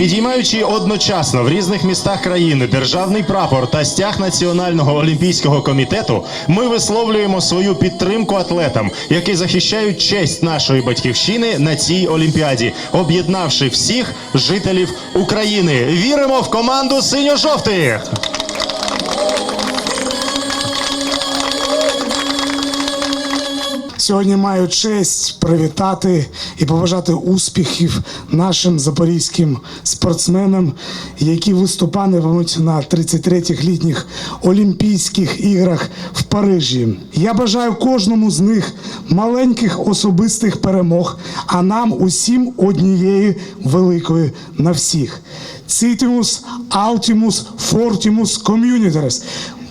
Підіймаючи одночасно в різних містах країни державний прапор та стяг Національного олімпійського комітету, ми висловлюємо свою підтримку атлетам, які захищають честь нашої батьківщини на цій олімпіаді, об'єднавши всіх жителів України. Віримо в команду синьо-жовтих! Сьогодні маю честь привітати і побажати успіхів нашим запорізьким спортсменам, які виступатимуть на 33-х літніх Олімпійських іграх в Парижі. Я бажаю кожному з них маленьких особистих перемог, а нам усім однієї великої на всіх. Цитимус, Altimus, Fortimus, Communitaris.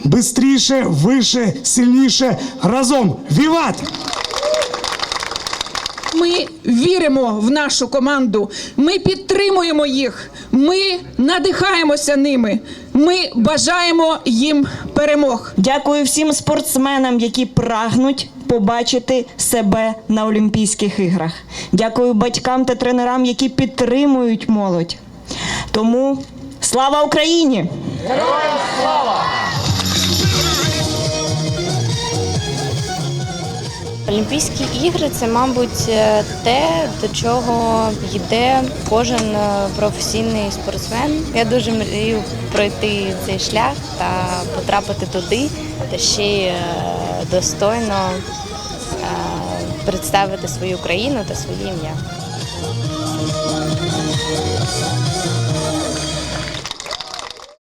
Бистріше, вище, сильніше, разом! Віват! Ми віримо в нашу команду. Ми підтримуємо їх. Ми надихаємося ними. Ми бажаємо їм перемог. Дякую всім спортсменам, які прагнуть побачити себе на Олімпійських іграх. Дякую батькам та тренерам, які підтримують молодь. Тому слава Україні! Олімпійські ігри це, мабуть, е, те, до чого йде кожен е, професійний спортсмен. Я дуже мрію пройти цей шлях та потрапити туди, та ще е, достойно представити свою країну та своє ім'я.